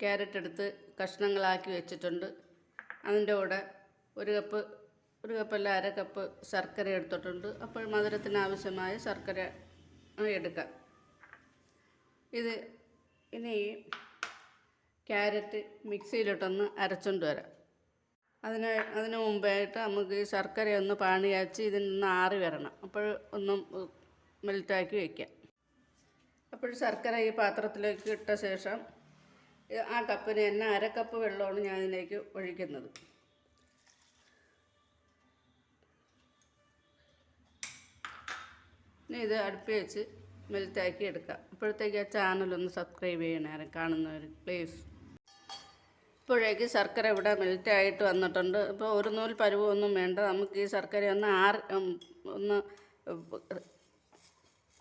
Carrot എടുത്ത് കഷ്ണങ്ങളാക്കി വെച്ചിട്ടുണ്ട്. അതിന്റെ കൂടെ ഒരു കപ്പ് ഒരു കപ്പല്ല അര കപ്പ് ശർക്കര എടുത്തിട്ടുണ്ട്. അപ്പോൾ മധുരത്തിന് ആവശ്യമായ ശർക്കര എടുക്കാം. ഇത് ഇനി ക്യാരറ്റ് മിക്സിയിലിട്ടൊന്ന് അരച്ചുകൊണ്ട് വരാം. അതിന് അതിന് മുമ്പായിട്ട് നമുക്ക് ഈ ശർക്കര ഒന്ന് പാണി ഇതിൽ നിന്ന് ആറി വരണം. അപ്പോൾ ഒന്ന് മെൽറ്റാക്കി വയ്ക്കാം അപ്പോൾ ശർക്കര ഈ പാത്രത്തിലേക്ക് ഇട്ട ശേഷം ആ കപ്പിന് തന്നെ അര കപ്പ് വെള്ളമാണ് ഞാൻ ഇതിലേക്ക് ഒഴിക്കുന്നത്. ഇനി ഇത് അടുപ്പ് വെച്ച് മെൽറ്റാക്കി എടുക്കാം. അപ്പോഴത്തേക്ക് ആ ചാനലൊന്ന് സബ്സ്ക്രൈബ് ചെയ്യണേ കാണുന്നവർ പ്ലീസ് ഇപ്പോഴേക്ക് ശർക്കര ഇവിടെ മെൽറ്റായിട്ട് വന്നിട്ടുണ്ട്. ഇപ്പോൾ ഒരു നൂൽ പരുവൊന്നും വേണ്ട. നമുക്ക് ഈ ശർക്കര ഒന്ന് ആറ് ഒന്ന്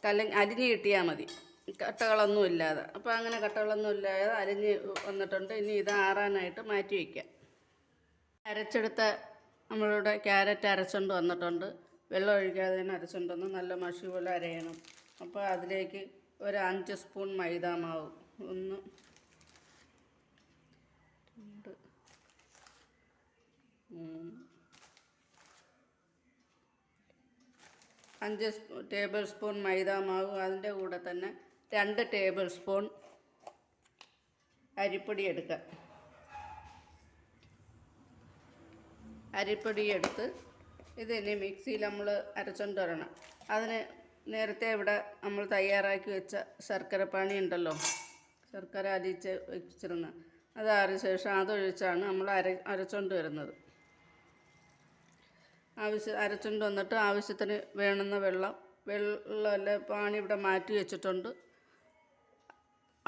കല അരിഞ്ഞ് കിട്ടിയാൽ മതി. കട്ടകളൊന്നും ഇല്ലാതെ. അപ്പോൾ അങ്ങനെ കട്ടകളൊന്നും ഇല്ലാതെ അരിഞ്ഞ് വന്നിട്ടുണ്ട്. ഇനി ഇത് ആറാനായിട്ട് മാറ്റി വയ്ക്കാം അരച്ചെടുത്ത നമ്മളുടെ ക്യാരറ്റ് അരച്ചുകൊണ്ട് വന്നിട്ടുണ്ട്. വെള്ളം ഒഴിക്കാതെ തന്നെ അരച്ചുകൊണ്ട് വന്ന് നല്ല മഷി പോലെ അരയണം. അപ്പോൾ അതിലേക്ക് ഒരു അഞ്ച് സ്പൂൺ മൈദ മാവ്. ഒന്ന് രണ്ട് മൂന്ന് അഞ്ച് ടേബിൾ സ്പൂൺ മൈദ മാവ് അതിന്റെ കൂടെ തന്നെ രണ്ട് ടേബിൾ സ്പൂൺ അരിപ്പൊടി എടുക്കുക അരിപ്പൊടി എടുത്ത് ഇതിനി മിക്സിയിൽ നമ്മൾ അരച്ചുകൊണ്ട് വരണം അതിന് നേരത്തെ ഇവിടെ നമ്മൾ തയ്യാറാക്കി വെച്ച ശർക്കര പാനി ഉണ്ടല്ലോ ശർക്കര അരിച്ച് വെച്ചിരുന്ന അത് ആറിയ ശേഷം അതൊഴിച്ചാണ് നമ്മൾ അര അരച്ചുകൊണ്ട് വരുന്നത്. ആവശ്യ അരച്ചുകൊണ്ട് വന്നിട്ട് ആവശ്യത്തിന് വേണമെന്ന വെള്ളം വെള്ളം വെള്ളമല്ല പാണി ഇവിടെ മാറ്റി വെച്ചിട്ടുണ്ട്.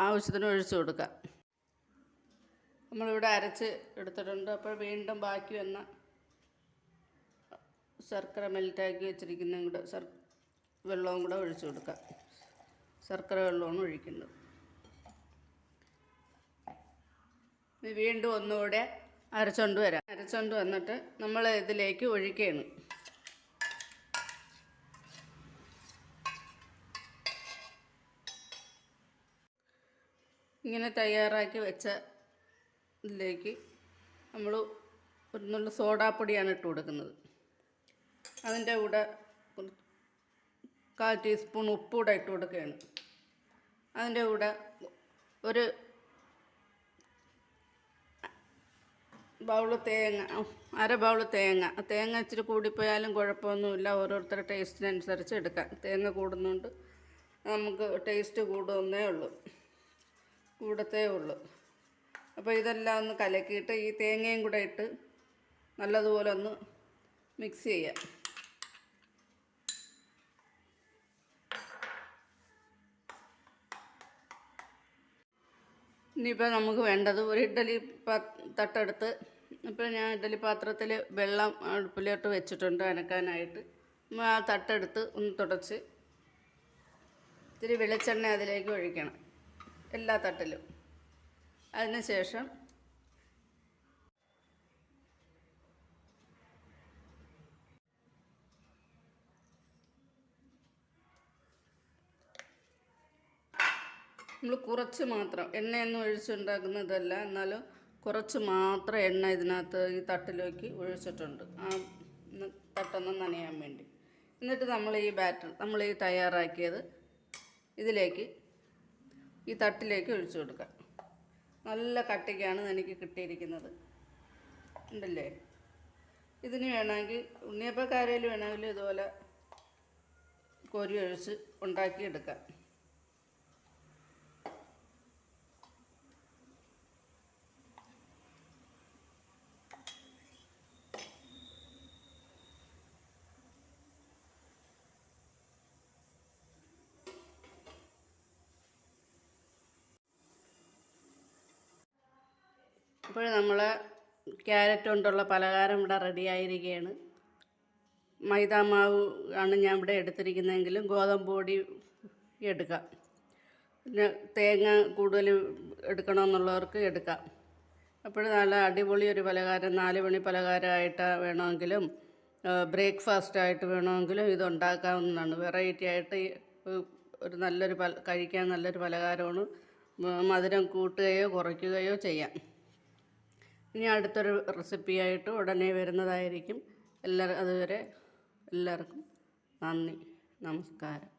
ആവശ്യത്തിന് ഒഴിച്ചു കൊടുക്കാം നമ്മളിവിടെ അരച്ച് എടുത്തിട്ടുണ്ട്. അപ്പോൾ വീണ്ടും ബാക്കി വന്ന ശർക്കര മെൽറ്റാക്കി വെച്ചിരിക്കുന്നതും കൂടെ സർ വെള്ളവും കൂടെ ഒഴിച്ചു കൊടുക്കാം ശർക്കര വെള്ളമാണ് ഒഴിക്കുന്നത് വീണ്ടും ഒന്നുകൂടെ അരച്ചോണ്ട് വരാം. അരച്ചോണ്ട് വന്നിട്ട് നമ്മൾ ഇതിലേക്ക് ഒഴിക്കുകയാണ്. ഇങ്ങനെ തയ്യാറാക്കി വെച്ച ഇതിലേക്ക് നമ്മൾ ഒരു നല്ല സോഡാപ്പൊടിയാണ് ഇട്ട് കൊടുക്കുന്നത്. അതിന്റെ കൂടെ കാൽ ടീസ്പൂൺ ഉപ്പ് കൂടെ ഇട്ട് കൊടുക്കുകയാണ്. അതിന്റെ കൂടെ ഒരു ബൗൾ തേങ്ങ അര ബൗൾ തേങ്ങ. തേങ്ങ ഇച്ചിരി കൂടിപ്പോയാലും കുഴപ്പമൊന്നുമില്ല. ഓരോരുത്തരുടെ ടേസ്റ്റിനനുസരിച്ച് എടുക്കാം. തേങ്ങ കൂടുന്നതുകൊണ്ട് നമുക്ക് ടേസ്റ്റ് കൂടുന്നേ ഉള്ളൂ. കൂടത്തേ ഉള്ളൂ. അപ്പോൾ ഇതെല്ലാം ഒന്ന് കലക്കിയിട്ട് ഈ തേങ്ങയും കൂടെ ഇട്ട് നല്ലതുപോലെ ഒന്ന് മിക്സ് ചെയ്യാം. ഇനിയിപ്പോൾ നമുക്ക് വേണ്ടത് ഒരു ഇഡ്ഡലി പാ തട്ടെടുത്ത് ഇപ്പോൾ ഞാൻ ഇഡ്ഡലി പാത്രത്തിൽ വെള്ളം അടുപ്പിലോട്ട് വെച്ചിട്ടുണ്ട് അനക്കാനായിട്ട്. ആ തട്ടെടുത്ത് ഒന്ന് തുടച്ച് ഇത്തിരി വെളിച്ചെണ്ണ അതിലേക്ക് ഒഴിക്കണം. എല്ലാ തട്ടിലും. അതിന് ശേഷം നമ്മൾ കുറച്ച് മാത്രം എണ്ണയൊന്നും ഒഴിച്ചുണ്ടാക്കുന്നതല്ല എന്നാലും കുറച്ച് മാത്രം എണ്ണ ഇതിനകത്ത് ഈ തട്ടിലേക്ക് ഒഴിച്ചിട്ടുണ്ട്. ആ തട്ടൊന്ന് നനയാൻ വേണ്ടി. എന്നിട്ട് നമ്മൾ ഈ ബാറ്റർ നമ്മൾ ഈ തയ്യാറാക്കിയത് ഇതിലേക്ക് ഈ തട്ടിലേക്ക് ഒഴിച്ചു കൊടുക്കാം നല്ല കട്ടിക്കാണ് എനിക്ക് കിട്ടിയിരിക്കുന്നത്. ഉണ്ടല്ലേ? ഇതിന് വേണമെങ്കിൽ ഉണ്ണിയപ്പക്കാരയിൽ വേണമെങ്കിൽ ഇതുപോലെ കോരി ഒഴിച്ച് ഉണ്ടാക്കിയെടുക്കാം. അപ്പോൾ നമ്മൾ ക്യാരറ്റ് കൊണ്ടുള്ള പലഹാരം ഇവിടെ റെഡി ആയിരിക്കുകയാണ്. മൈദാ മാവ് ആണ് ഞാൻ ഇവിടെ എടുത്തിരിക്കുന്നതെങ്കിലും ഗോതമ്പ് പൊടി എടുക്കാം. പിന്നെ തേങ്ങ കൂടുതൽ എടുക്കണമെന്നുള്ളവർക്ക് എടുക്കാം. അപ്പോൾ നല്ല അടിപൊളി ഒരു പലഹാരം നാല് മണി പലഹാരമായിട്ട് വേണമെങ്കിലും ബ്രേക്ക്ഫാസ്റ്റ് ആയിട്ട് വേണമെങ്കിലും ഇത് ഉണ്ടാക്കാവുന്നതാണ്. വെറൈറ്റി ആയിട്ട് ഒരു നല്ലൊരു പല കഴിക്കാൻ നല്ലൊരു പലഹാരമാണ്. മധുരം കൂട്ടുകയോ കുറയ്ക്കുകയോ ചെയ്യാം. ഇനി അടുത്തൊരു റെസിപ്പിയായിട്ട് ഉടനെ വരുന്നതായിരിക്കും. എല്ലാവരും അതുവരെ എല്ലാവർക്കും നന്ദി നമസ്കാരം.